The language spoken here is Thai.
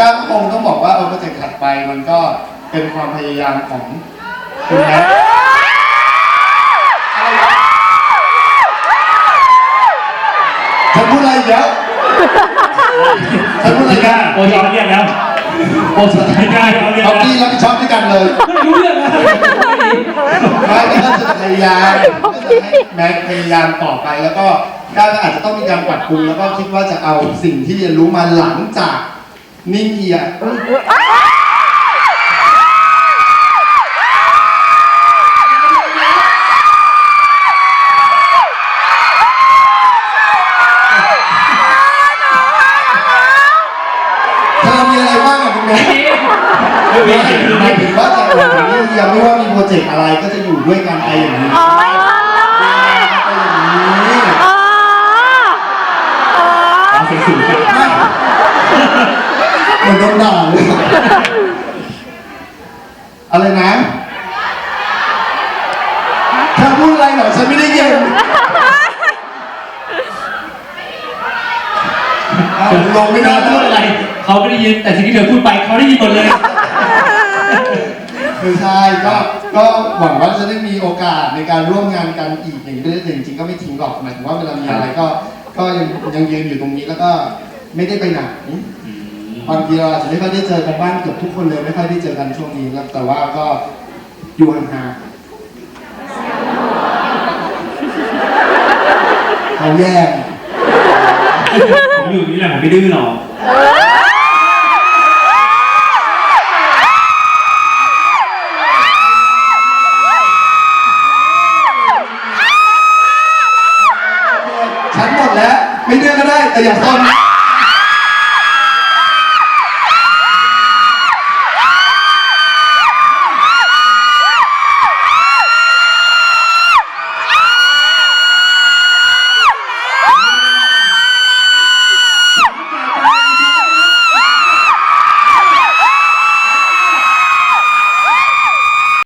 ก้าวก็คงต้องบอกว่าเออโปรเจกต์ถัดไปมันก็เป็นความพยายามของคุณแอฟอะไรวะฉันพูดอะไรอีกแล้วฉันพูดอะไรไม่กักล้านโอชอนเรียกแล้วโอชอนไม่กล้าเขาเรียกเอาแล้วพี่รับผิดชอบด้วยกันเลยไม่รู้เรื่องนะไม่ก็จะพยายามก็จะให้แม็กพยายามต่อไปแล้วก็ก้าวก็อาจจะต้องมีการปรับปรุงแล้วก็คิดว่าจะเอาสิ่งที่เรียนรู้มาหลังจาก นิ่งเฮียเอ้ยเธอมีอะไรบ้างอะคุณแม่ไม่มีหมายถึงหมายถึงว่าจะอยู่นิ่งเฮียไม่ว่ามีโปรเจกต์อะไรก็จะอยู่ด้วยกันไปอย่างนี้อ๋อไปอย่างนี้ อ๋ออ๋อเอาเสียงสูงจังเห มือนโดนด่าเลยอะไรนะเธอพูดอะไรเหรอฉันไม่ได้ยินอ้าวลงไม่ไม่ได้ได้พูดอะไร เขาไม่ได้ยิน แต่สิ่งที่เธอพูดไปเขาได้ยินหมดเลย คือใช่ก็ก็หวังว่าจะได้มีโอกาสในการร่วมงานกันอีกอย่างนี้แต่จริงๆก็ไม่ทิ้งหรอกหมายถึงว่าเวลามีอะไรก็ ก็ยังยังยืนอยู่ตรงนี้แล้วก็ไม่ได้ไปไหน บางทีเราอาจจะไม่ค่อยได้เจอกันบ้างเกือบทุกคนเลยไม่ค่อยได้เจอกันช่วงนี้แล้วแต่ว่าก็อยู่ห่างๆเขาแย่งผมอยู่นี่แหละผมไม่ดื้อหรอกฉันหมดแล้ว ไม่เดือนก็ได้แต่อย่าโท